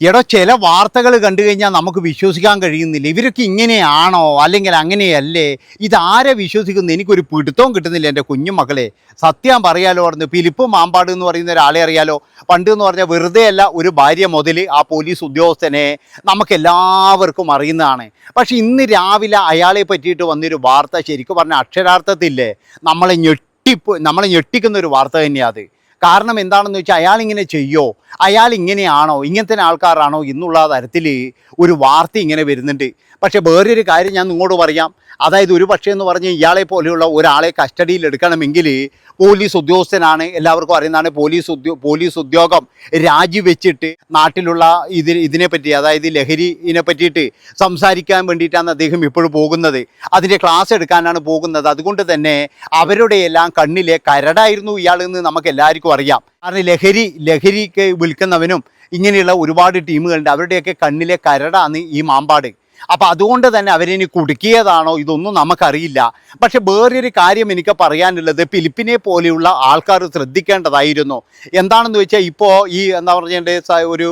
എടോ ചില വാർത്തകൾ കണ്ടു കഴിഞ്ഞാൽ നമുക്ക് വിശ്വസിക്കാൻ കഴിയുന്നില്ല. ഇവരൊക്കെ ഇങ്ങനെയാണോ? അല്ലെങ്കിൽ അങ്ങനെയല്ലേ? ഇതാരെ വിശ്വസിക്കുന്നു? എനിക്കൊരു പിടുത്തവും കിട്ടുന്നില്ല എന്റെ കുഞ്ഞുമക്കളെ സത്യം പറയാലോ പറഞ്ഞു ഫിലിപ്പ് മാമ്പാട് എന്ന് പറയുന്ന ഒരാളെ അറിയാലോ? പണ്ട് എന്ന് പറഞ്ഞാൽ വെറുതെ അല്ല ഒരു ഭാര്യ മുതൽ ആ പോലീസ് ഉദ്യോഗസ്ഥനെ നമുക്കെല്ലാവർക്കും അറിയുന്നതാണ്. പക്ഷെ ഇന്ന് രാവിലെ അയാളെ പറ്റിയിട്ട് വന്നൊരു വാർത്ത ശരിക്കും പറഞ്ഞാൽ അക്ഷരാർത്ഥത്തില്ലേ? നമ്മളെ ഞെട്ടിപ്പ് നമ്മളെ ഞെട്ടിക്കുന്ന ഒരു വാർത്ത തന്നെയാണ് അത്. കാരണം എന്താണെന്ന് വെച്ചാൽ അയാൾ ഇങ്ങനെ ചെയ്യോ? അയാൾ ഇങ്ങനെയാണോ ഇങ്ങനത്തെ ആൾക്കാരാണോ? എന്നുള്ള തരത്തിൽ ഒരു വാർത്ത ഇങ്ങനെ വരുന്നുണ്ട്. പക്ഷേ വേറൊരു കാര്യം ഞാൻ നിങ്ങളോട് പറയാം. അതായത് ഒരു പക്ഷേ എന്ന് പറഞ്ഞ് ഇയാളെ പോലെയുള്ള ഒരാളെ കസ്റ്റഡിയിൽ എടുക്കണമെങ്കിൽ പോലീസ് ഉദ്യോഗസ്ഥനാണ് എല്ലാവർക്കും അറിയുന്നതാണ് പോലീസ് ഉദ്യോ പോലീസ് ഉദ്യോഗം രാജിവെച്ചിട്ട് നാട്ടിലുള്ള ഇതിന് ഇതിനെപ്പറ്റി അതായത് ലഹരിനെ പറ്റിയിട്ട് സംസാരിക്കാൻ വേണ്ടിയിട്ടാണ് അദ്ദേഹം ഇപ്പോഴും പോകുന്നത്. അതിന്റെ ക്ലാസ് എടുക്കാനാണ് പോകുന്നത്. അതുകൊണ്ട് തന്നെ അവരുടെ എല്ലാം കണ്ണിലെ കരടായിരുന്നു ഇയാളെന്ന് നമുക്ക് എല്ലാവർക്കും അറിയാം. കാരണം ലഹരി ലഹരിക്ക് വിൽക്കുന്നവനും ഇങ്ങനെയുള്ള ഒരുപാട് ടീമുകളുണ്ട്. അവരുടെയൊക്കെ കണ്ണിലെ കരടാണ് ഈ മാമ്പാട്. അപ്പം അതുകൊണ്ട് തന്നെ അവരിനി കുടുക്കിയതാണോ ഇതൊന്നും നമുക്കറിയില്ല. പക്ഷെ വേറൊരു കാര്യം എനിക്ക് പറയാനുള്ളത് ഫിലിപ്പിനെ പോലെയുള്ള ആൾക്കാർ ശ്രദ്ധിക്കേണ്ടതായിരുന്നു. എന്താണെന്ന് വെച്ചാൽ ഇപ്പോൾ ഈ എന്താ പറഞ്ഞേണ്ട ഒരു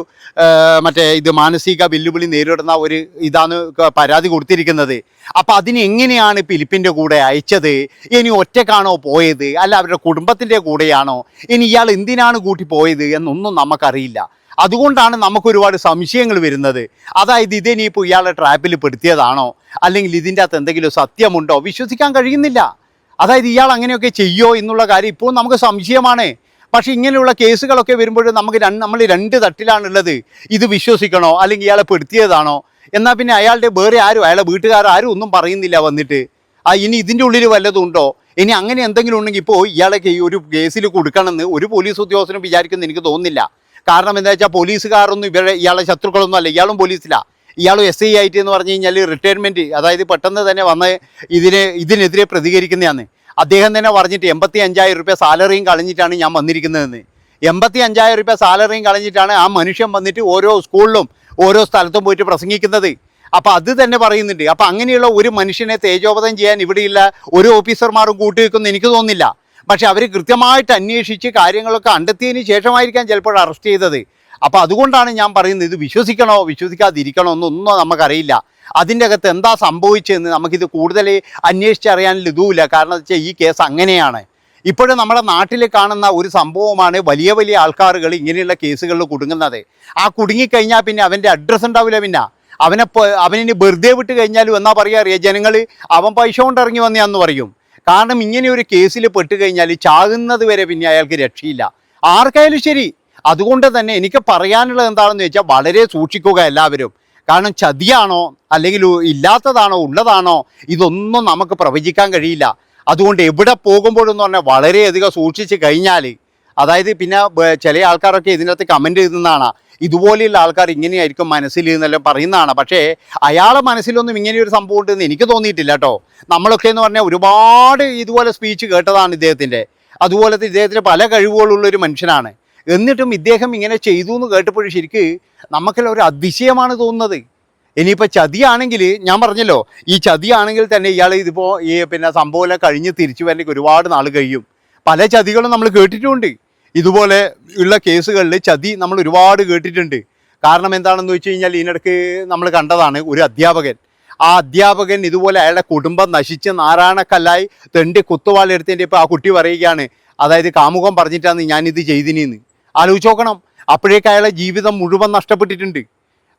മറ്റേ ഇത് മാനസിക വെല്ലുവിളി നേരിടുന്ന ഒരു ഇതാണ് പരാതി കൊടുത്തിരിക്കുന്നത്. അപ്പം അതിന് എങ്ങനെയാണ് ഫിലിപ്പിന്റെ കൂടെ അയച്ചത്? ഇനി ഒറ്റക്കാണോ പോയത്? അല്ല അവരുടെ കുടുംബത്തിന്റെ കൂടെയാണോ? ഇനി ഇയാൾ എന്തിനാണ് കൂട്ടി പോയത് എന്നൊന്നും നമുക്കറിയില്ല. അതുകൊണ്ടാണ് നമുക്ക് ഒരുപാട് സംശയങ്ങൾ വരുന്നത്. അതായത് ഇതിനിപ്പോൾ ഇയാളെ ട്രാപ്പിൽ പെടുത്തിയതാണോ? അല്ലെങ്കിൽ ഇതിന്റെ അകത്ത് എന്തെങ്കിലും സത്യമുണ്ടോ? വിശ്വസിക്കാൻ കഴിയുന്നില്ല. അതായത് ഇയാൾ അങ്ങനെയൊക്കെ ചെയ്യോ എന്നുള്ള കാര്യം ഇപ്പോൾ നമുക്ക് സംശയമാണ്. പക്ഷേ ഇങ്ങനെയുള്ള കേസുകളൊക്കെ വരുമ്പോൾ നമുക്ക് രണ്ട് നമ്മൾ രണ്ട് തട്ടിലാണുള്ളത് ഇത് വിശ്വസിക്കണോ? അല്ലെങ്കിൽ ഇയാളെ പെടുത്തിയതാണോ? എന്നാൽ പിന്നെ അയാളുടെ വേറെ ആരും അയാളെ വീട്ടുകാർ ആരും ഒന്നും പറയുന്നില്ല വന്നിട്ട്. ആ ഇനി ഇതിന്റെ ഉള്ളിൽ വല്ലതും ഉണ്ടോ? ഇനി അങ്ങനെ എന്തെങ്കിലും ഉണ്ടെങ്കിൽ ഇപ്പോൾ ഇയാളെ ഒരു കേസിൽ കൊടുക്കണമെന്ന് ഒരു പോലീസ് ഉദ്യോഗസ്ഥനും വിചാരിക്കുമെന്ന് എനിക്ക് തോന്നുന്നില്ല. കാരണം എന്താ വെച്ചാൽ പോലീസുകാരൊന്നും ഇവരെ ഇയാളെ ശത്രുക്കളൊന്നും അല്ല. ഇയാളും പോലീസിലാണ് ഇയാളും എസ് ഐ ആയിട്ട് എന്ന് പറഞ്ഞു കഴിഞ്ഞാൽ റിട്ടയർമെന്റ് അതായത് പെട്ടെന്ന് തന്നെ വന്ന് ഇതിന് ഇതിനെതിരെ പ്രതികരിക്കുന്നതാണ്. അദ്ദേഹം തന്നെ പറഞ്ഞിട്ട് എൺപത്തി അഞ്ചായിരം റുപ്യ സാലറിയും കളഞ്ഞിട്ടാണ് ഞാൻ വന്നിരിക്കുന്നതെന്ന്. എൺപത്തി അഞ്ചായിരം റുപ്യ സാലറിയും കളഞ്ഞിട്ടാണ് ആ മനുഷ്യൻ വന്നിട്ട് ഓരോ സ്കൂളിലും ഓരോ സ്ഥലത്തും പോയിട്ട് പ്രസംഗിക്കുന്നത്. അപ്പോൾ അത് തന്നെ പറയുന്നുണ്ട്. അപ്പോൾ അങ്ങനെയുള്ള ഒരു മനുഷ്യനെ തേജോപതം ചെയ്യാൻ ഇവിടെയുള്ള ഒരു ഓഫീസർമാരും കൂട്ടിവെക്കുമെന്ന് എനിക്ക് തോന്നുന്നില്ല. പക്ഷെ അവർ കൃത്യമായിട്ട് അന്വേഷിച്ച് കാര്യങ്ങളൊക്കെ കണ്ടെത്തിയതിന് ശേഷമായിരിക്കാം ചിലപ്പോൾ അറസ്റ്റ് ചെയ്തത്. അപ്പോൾ അതുകൊണ്ടാണ് ഞാൻ പറയുന്നത് ഇത് വിശ്വസിക്കണോ വിശ്വസിക്കാതിരിക്കണോ എന്നൊന്നും നമുക്കറിയില്ല. അതിന്റെ അകത്ത് എന്താ സംഭവിച്ചതെന്ന് നമുക്കിത് കൂടുതൽ അന്വേഷിച്ചറിയാനുള്ള ഇതുമില്ല. കാരണം വെച്ചാൽ ഈ കേസ് അങ്ങനെയാണ്. ഇപ്പോഴും നമ്മുടെ നാട്ടിൽ കാണുന്ന ഒരു സംഭവമാണ് വലിയ വലിയ ആൾക്കാരുകൾ ഇങ്ങനെയുള്ള കേസുകളിൽ കുടുങ്ങുന്നത്. ആ കുടുങ്ങിക്കഴിഞ്ഞാൽ പിന്നെ അവന്റെ അഡ്രസ്സ് ഉണ്ടാവില്ല പിന്നെ. അവനെ അവനിനി വെറുതെ വിട്ട് കഴിഞ്ഞാലും എന്നാ പറയുക അറിയാം. ജനങ്ങൾ അവൻ പൈസ കൊണ്ട് ഇറങ്ങി വന്നയാന്ന് പറയും. കാരണം ഇങ്ങനെ ഒരു കേസിൽ പെട്ടുകഴിഞ്ഞാൽ ചാകുന്നത് വരെ പിന്നെ അയാൾക്ക് രക്ഷയില്ല. ആർക്കായാലും ശരി. അതുകൊണ്ട് തന്നെ എനിക്ക് പറയാനുള്ളത് എന്താണെന്ന് വെച്ചാൽ വളരെ സൂക്ഷിക്കുക എല്ലാവരും. കാരണം ചതിയാണോ അല്ലെങ്കിൽ ഇല്ലാത്തതാണോ ഉള്ളതാണോ ഇതൊന്നും നമുക്ക് പ്രവചിക്കാൻ കഴിയില്ല. അതുകൊണ്ട് എവിടെ പോകുമ്പോഴെന്ന് പറഞ്ഞാൽ വളരെയധികം സൂക്ഷിച്ച് കഴിഞ്ഞാൽ അതായത് പിന്നെ ചില ആൾക്കാരൊക്കെ ഇതിനകത്ത് കമന്റ് ചെയ്തെന്നാണ് ഇതുപോലെയുള്ള ആൾക്കാർ ഇങ്ങനെയായിരിക്കും മനസ്സിൽ എന്നെല്ലാം പറയുന്നതാണ്. പക്ഷേ അയാളെ മനസ്സിലൊന്നും ഇങ്ങനെ ഒരു സംഭവം ഉണ്ടെന്ന് എനിക്ക് തോന്നിയിട്ടില്ല കേട്ടോ. നമ്മളൊക്കെ എന്ന് പറഞ്ഞാൽ ഒരുപാട് ഇതുപോലെ സ്പീച്ച് കേട്ടതാണ് ഇദ്ദേഹത്തിന്റെ. അതുപോലെ ഇദ്ദേഹത്തിന് പല കഴിവുകളുള്ള ഒരു മനുഷ്യനാണ്. എന്നിട്ടും ഇദ്ദേഹം ഇങ്ങനെ ചെയ്തു എന്ന് കേട്ടപ്പോഴും ശരിക്ക് നമുക്കെല്ലാം ഒരു അതിശയമാണ് തോന്നുന്നത്. ഇനിയിപ്പോൾ ചതിയാണെങ്കിൽ ഞാൻ പറഞ്ഞല്ലോ ഈ ചതിയാണെങ്കിൽ തന്നെ ഇയാൾ ഇതിപ്പോൾ ഈ പിന്നെ സംഭവമെല്ലാം കഴിഞ്ഞ് തിരിച്ചു വരണമെങ്കിൽ ഒരുപാട് നാൾ കഴിയും. പല ചതികളും നമ്മൾ കേട്ടിട്ടുമുണ്ട് ഇതുപോലെ ഉള്ള കേസുകളിൽ ചതി നമ്മൾ ഒരുപാട് കേട്ടിട്ടുണ്ട്. കാരണം എന്താണെന്ന് വെച്ച് കഴിഞ്ഞാൽ ഇതിനിടയ്ക്ക് നമ്മൾ കണ്ടതാണ് ഒരു അധ്യാപകൻ. ആ അധ്യാപകൻ ഇതുപോലെ അയാളുടെ കുടുംബം നശിച്ച് നാരായണക്കല്ലായി തെണ്ടി കുത്തുവാളെടുത്തതിന്റെ ഇപ്പോൾ ആ കുട്ടി പറയുകയാണ്. അതായത് കാമുകം പറഞ്ഞിട്ടാണ് ഞാനിത് ചെയ്തിനിന്ന്. ആലോചിച്ച് നോക്കണം. അപ്പോഴേക്ക് അയാളെ ജീവിതം മുഴുവൻ നഷ്ടപ്പെട്ടിട്ടുണ്ട്.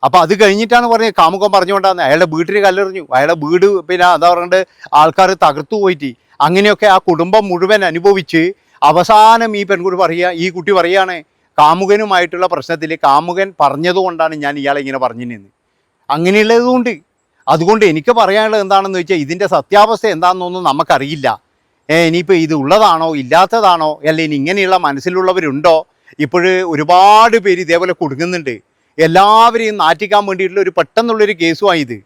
അപ്പോൾ അത് കഴിഞ്ഞിട്ടാണ് പറഞ്ഞത് കാമുകം പറഞ്ഞുകൊണ്ടാണ്. അയാളുടെ വീട്ടിൽ കല്ലെറിഞ്ഞു. അയാളുടെ വീട് പിന്നെ എന്താ പറയണ്ടത് ആൾക്കാർ തകർത്തു പോയിട്ട് അങ്ങനെയൊക്കെ ആ കുടുംബം മുഴുവൻ അനുഭവിച്ച് അവസാനം ഈ പെൺകുട്ടി പറയുക ഈ കുട്ടി പറയുകയാണ് കാമുകനുമായിട്ടുള്ള പ്രശ്നത്തിൽ കാമുകൻ പറഞ്ഞതുകൊണ്ടാണ് ഞാൻ ഇയാളെ ഇങ്ങനെ പറഞ്ഞിരുന്നത്. അങ്ങനെയുള്ളതുകൊണ്ട് അതുകൊണ്ട് എനിക്ക് പറയാനുള്ളത് എന്താണെന്ന് വെച്ചാൽ ഇതിന്റെ സത്യാവസ്ഥ എന്താണെന്നൊന്നും നമുക്കറിയില്ല. ഇനിയിപ്പോൾ ഇത് ഉള്ളതാണോ ഇല്ലാത്തതാണോ അല്ല ഇനി ഇങ്ങനെയുള്ള മനസ്സിലുള്ളവരുണ്ടോ? ഇപ്പോഴ് ഒരുപാട് പേര് ഇതേപോലെ കുടുങ്ങുന്നുണ്ട്. എല്ലാവരെയും നാറ്റിക്കാൻ വേണ്ടിയിട്ടുള്ള ഒരു പെട്ടെന്നുള്ളൊരു കേസുമാണ് ഇത്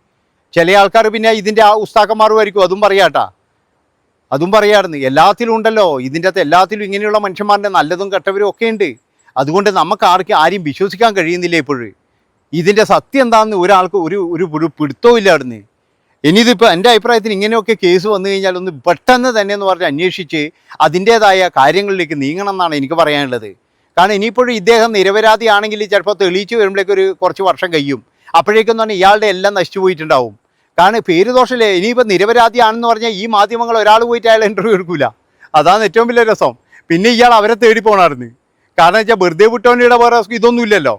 ചില ആൾക്കാർ പിന്നെ ഇതിന്റെ ആ ഉസ്താക്കന്മാരുമായിരിക്കും അതും പറയാട്ടാ. അതും പറയാറുണ്ട് എല്ലാത്തിലും ഉണ്ടല്ലോ ഇതിന്റെ അകത്ത് എല്ലാത്തിലും ഇങ്ങനെയുള്ള മനുഷ്യന്മാരുടെ നല്ലതും കെട്ടവരും ഒക്കെ ഉണ്ട്. അതുകൊണ്ട് നമുക്ക് ആർക്കും ആരും വിശ്വസിക്കാൻ കഴിയുന്നില്ല ഇപ്പോഴും. ഇതിന്റെ സത്യം എന്താണെന്ന് ഒരാൾക്ക് ഒരു ഒരു പിടുത്തവും ഇല്ല അവിടുന്ന് ഇനി ഇതിപ്പോൾ എന്റെ അഭിപ്രായത്തിൽ ഇങ്ങനെയൊക്കെ കേസ് വന്നു കഴിഞ്ഞാൽ ഒന്ന് പെട്ടെന്ന് തന്നെ എന്ന് പറഞ്ഞ് അന്വേഷിച്ച് അതിന്റേതായ കാര്യങ്ങളിലേക്ക് നീങ്ങണം എന്നാണ് എനിക്ക് പറയാനുള്ളത്. കാരണം ഇനിയിപ്പോഴും ഇദ്ദേഹം നിരപരാധിയാണെങ്കിൽ ചിലപ്പോൾ തെളിയിച്ച് വരുമ്പോഴേക്കൊരു കുറച്ച് വർഷം കഴിയും. അപ്പോഴേക്കും തന്നെ ഇയാളുടെ എല്ലാം നശിച്ചു പോയിട്ടുണ്ടാവും. കാരണം പേര് ദോഷമില്ലേ? ഇനിയിപ്പോൾ നിരപരാധിയാണെന്ന് പറഞ്ഞാൽ ഈ മാധ്യമങ്ങൾ ഒരാൾ പോയിട്ട് അയാൾ ഇന്റർവ്യൂ എടുക്കില്ല അതാണ് ഏറ്റവും വലിയ രസം. പിന്നെ ഇയാൾ അവരെ തേടി പോകണമായിരുന്നു കാരണം വെച്ചാൽ വെറുതെ വിട്ടോണ്ടിയുടെ വേറെ ഇതൊന്നുമില്ലല്ലോ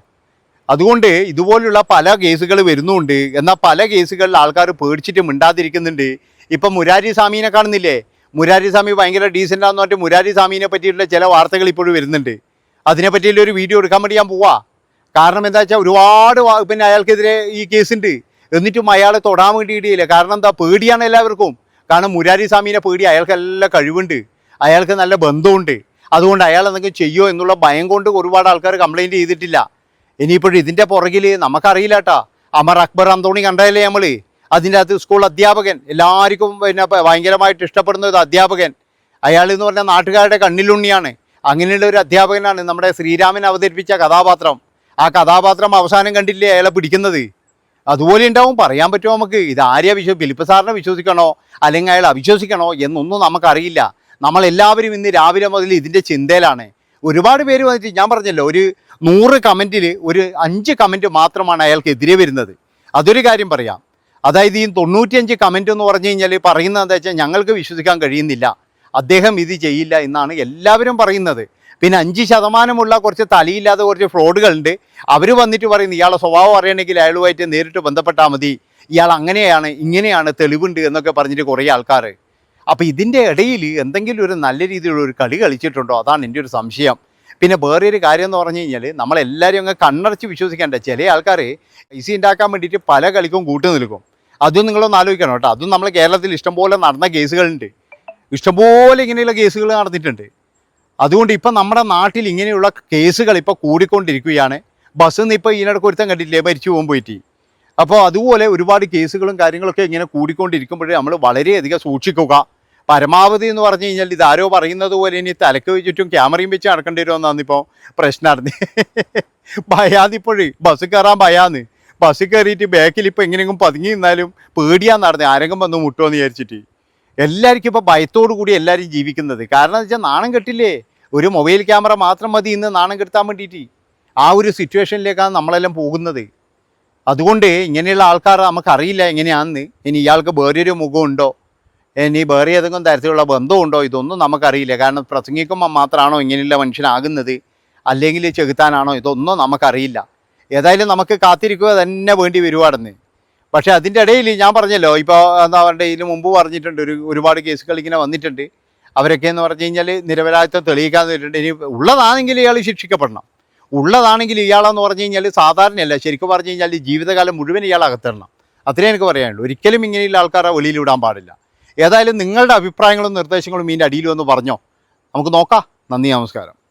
അതുകൊണ്ട് ഇതുപോലുള്ള പല കേസുകൾ വരുന്നുണ്ട്. എന്നാൽ പല കേസുകളിൽ ആൾക്കാർ പേടിച്ചിട്ട് മിണ്ടാതിരിക്കുന്നുണ്ട്. ഇപ്പം മുരാരി സ്വാമീനെ കാണുന്നില്ലേ? മുരാരി സ്വാമി ഭയങ്കര ഡീസന്റ് ആണെന്ന് പറഞ്ഞിട്ട് മുരാരി സ്വാമീനെ പറ്റിയിട്ടുള്ള ചില വാർത്തകൾ ഇപ്പോഴും വരുന്നുണ്ട്. അതിനെ പറ്റിയുള്ള ഒരു വീഡിയോ എടുക്കാൻ വേണ്ടി ഞാൻ പോവാ. കാരണം എന്താ വെച്ചാൽ ഒരുപാട് പിന്നെ അയാൾക്കെതിരെ ഈ കേസുണ്ട് എന്നിട്ടും അയാളെ തൊടാൻ വേണ്ടിയിട്ടില്ല. കാരണം എന്താ? പേടിയാണ് എല്ലാവർക്കും. കാരണം മുരാരി സ്വാമീനെ പേടി. അയാൾക്ക് എല്ലാ കഴിവുണ്ട്. അയാൾക്ക് നല്ല ബന്ധമുണ്ട്. അതുകൊണ്ട് അയാൾ എന്തെങ്കിലും ചെയ്യോ എന്നുള്ള ഭയം കൊണ്ട് ഒരുപാട് ആൾക്കാർ കംപ്ലൈന്റ് ചെയ്തിട്ടില്ല. ഇനിയിപ്പോഴും ഇതിന്റെ പുറകിൽ നമുക്കറിയില്ല കേട്ടാ അമർ അക്ബർ അന്തോണി കണ്ടതല്ലേ നമ്മൾ അതിന്റെ അകത്ത് സ്കൂൾ അധ്യാപകൻ. എല്ലാവർക്കും പിന്നെ ഭയങ്കരമായിട്ട് ഇഷ്ടപ്പെടുന്ന ഒരു അധ്യാപകൻ. അയാൾ എന്ന് പറഞ്ഞാൽ നാട്ടുകാരുടെ കണ്ണിലുണ്ണിയാണ്. അങ്ങനെയുള്ള ഒരു അധ്യാപകനാണ് നമ്മുടെ ശ്രീരാമൻ അവതരിപ്പിച്ച കഥാപാത്രം. ആ കഥാപാത്രം അവസാനം കണ്ടില്ലേ അയാളെ പിടിക്കുന്നത്? അതുപോലെ ഉണ്ടാവും. പറയാൻ പറ്റുമോ നമുക്ക്? ഇത് ആര്യ വിശ്വ ഫിലിപ്പ് സാറിനെ വിശ്വസിക്കണോ? അല്ലെങ്കിൽ അയാൾ അവിശ്വസിക്കണോ? എന്നൊന്നും നമുക്കറിയില്ല. നമ്മളെല്ലാവരും ഇന്ന് രാവിലെ മുതൽ ഇതിന്റെ ചിന്തയിലാണ്. ഒരുപാട് പേര് വന്നിട്ട് ഞാൻ പറഞ്ഞല്ലോ ഒരു നൂറ് കമന്റിൽ ഒരു അഞ്ച് കമന്റ് മാത്രമാണ് അയാൾക്ക് എതിരെ വരുന്നത്. അതൊരു കാര്യം പറയാം. അതായത് ഈ തൊണ്ണൂറ്റിയഞ്ച് കമന്റ് എന്ന് പറഞ്ഞു കഴിഞ്ഞാൽ പറയുന്നത് എന്താ വെച്ചാൽ ഞങ്ങൾക്ക് വിശ്വസിക്കാൻ കഴിയുന്നില്ല. അദ്ദേഹം ഇത് ചെയ്യില്ല എന്നാണ് എല്ലാവരും പറയുന്നത്. പിന്നെ അഞ്ച് ശതമാനമുള്ള കുറച്ച് തലയില്ലാത്ത കുറച്ച് ഫ്രോഡുകളുണ്ട്. അവർ വന്നിട്ട് പറയുന്നു ഇയാളെ സ്വഭാവം അറിയണമെങ്കിൽ അയാളുമായിട്ട് നേരിട്ട് ബന്ധപ്പെട്ടാൽ മതി. ഇയാൾ അങ്ങനെയാണ് ഇങ്ങനെയാണ് തെളിവുണ്ട് എന്നൊക്കെ പറഞ്ഞിട്ട് കുറേ ആൾക്കാർ അപ്പോൾ ഇതിന്റെ ഇടയിൽ എന്തെങ്കിലും ഒരു നല്ല രീതിയിലുള്ള ഒരു കളി കളിച്ചിട്ടുണ്ടോ? അതാണ് എന്റെ ഒരു സംശയം. പിന്നെ വേറെ ഒരു കാര്യം എന്ന് പറഞ്ഞു കഴിഞ്ഞാൽ നമ്മളെല്ലാവരും അങ്ങ് കണ്ണടച്ച് വിശ്വസിക്കേണ്ട ചില ആൾക്കാർ പൈസ ഉണ്ടാക്കാൻ വേണ്ടിയിട്ട് പല കളിക്കും കൂട്ടു നിൽക്കും. അതും നിങ്ങളൊന്ന് ആലോചിക്കണം കേട്ടോ. അതും നമ്മൾ കേരളത്തിൽ ഇഷ്ടംപോലെ നടന്ന കേസുകളുണ്ട്. ഇഷ്ടംപോലെ ഇങ്ങനെയുള്ള കേസുകൾ നടന്നിട്ടുണ്ട്. അതുകൊണ്ട് ഇപ്പം നമ്മുടെ നാട്ടിൽ ഇങ്ങനെയുള്ള കേസുകൾ ഇപ്പോൾ കൂടിക്കൊണ്ടിരിക്കുകയാണ്. ബസ്സിൽ നിന്ന് ഇപ്പോൾ ഇതിനിടയ്ക്ക് ഒരുത്തം കണ്ടില്ലേ മരിച്ചു പോകാൻ പോയിട്ട്. അപ്പോൾ അതുപോലെ ഒരുപാട് കേസുകളും കാര്യങ്ങളൊക്കെ ഇങ്ങനെ കൂടിക്കൊണ്ടിരിക്കുമ്പോഴേ നമ്മൾ വളരെയധികം സൂക്ഷിക്കുക. പരമാവധി എന്ന് പറഞ്ഞു കഴിഞ്ഞാൽ ഇതാരോ പറയുന്നത് പോലെ ഇനി തലക്ക് ചുറ്റും ക്യാമറയും വെച്ച് നടക്കേണ്ടി വരുമെന്നാണ് ഇപ്പോൾ അറിഞ്ഞ് ഭയാന്നിപ്പോഴേ ബസ് കയറാൻ ഭയാന്ന്. ബസ് കയറിയിട്ട് ബാക്കിൽ ഇപ്പോൾ എങ്ങനെയെങ്കിലും പതുങ്ങി നിന്നാലും പേടിയാന്ന് നടന്നത് ആരെങ്കിലും വന്ന് മുട്ടുമെന്ന് വിചാരിച്ചിട്ട്. എല്ലാവർക്കും ഇപ്പോൾ ഭയത്തോടു കൂടി എല്ലാവരും ജീവിക്കുന്നത്. കാരണം എന്ന് വെച്ചാൽ നാണം കെട്ടില്ലേ? ഒരു മൊബൈൽ ക്യാമറ മാത്രം മതി ഇന്ന് നാണം കെടുത്താൻ വേണ്ടിയിട്ട്. ആ ഒരു സിറ്റുവേഷനിലേക്കാണ് നമ്മളെല്ലാം പോകുന്നത്. അതുകൊണ്ട് ഇങ്ങനെയുള്ള ആൾക്കാർ നമുക്കറിയില്ല എങ്ങനെയാണെന്ന്. ഇനി ഇയാൾക്ക് വേറൊരു മുഖമുണ്ടോ? ഇനി വേറെ ഏതെങ്കിലും തരത്തിലുള്ള ബന്ധമുണ്ടോ? ഇതൊന്നും നമുക്കറിയില്ല. കാരണം പ്രസംഗിക്കുമ്പോൾ മാത്രമാണോ ഇങ്ങനെയുള്ള മനുഷ്യനാകുന്നത്? അല്ലെങ്കിൽ ചെകുത്താനാണോ? ഇതൊന്നും നമുക്കറിയില്ല. ഏതായാലും നമുക്ക് കാത്തിരിക്കുക തന്നെ വേണ്ടി വരുവാടെന്ന് പക്ഷേ അതിന്റെ ഇടയിൽ ഞാൻ പറഞ്ഞല്ലോ ഇപ്പോൾ എന്താ പറയുക ഇതിന് മുമ്പ് പറഞ്ഞിട്ടുണ്ട് ഒരു ഒരുപാട് കേസുകൾ ഇങ്ങനെ വന്നിട്ടുണ്ട്. അവരൊക്കെ എന്ന് പറഞ്ഞു കഴിഞ്ഞാൽ നിരപരാധിത്വം തെളിയിക്കാൻ വെച്ചിട്ടുണ്ട് ഇനി ഉള്ളതാണെങ്കിൽ ഇയാൾ ശിക്ഷിക്കപ്പെടണം. ഉള്ളതാണെങ്കിൽ ഇയാളെന്ന് പറഞ്ഞു കഴിഞ്ഞാൽ സാധാരണയല്ല ശരിക്കും പറഞ്ഞു കഴിഞ്ഞാൽ ജീവിതകാലം മുഴുവൻ ഇയാൾ അകത്തിടണം അത്രേ എനിക്ക് പറയാനുള്ളൂ. ഒരിക്കലും ഇങ്ങനെയുള്ള ആൾക്കാരെ വിടാൻ പാടില്ല. ഏതായാലും നിങ്ങളുടെ അഭിപ്രായങ്ങളും നിർദ്ദേശങ്ങളും ഇതിന്റെ അടിയിൽ വന്ന് പറഞ്ഞോ. നമുക്ക് നോക്കാം. നന്ദി നമസ്കാരം.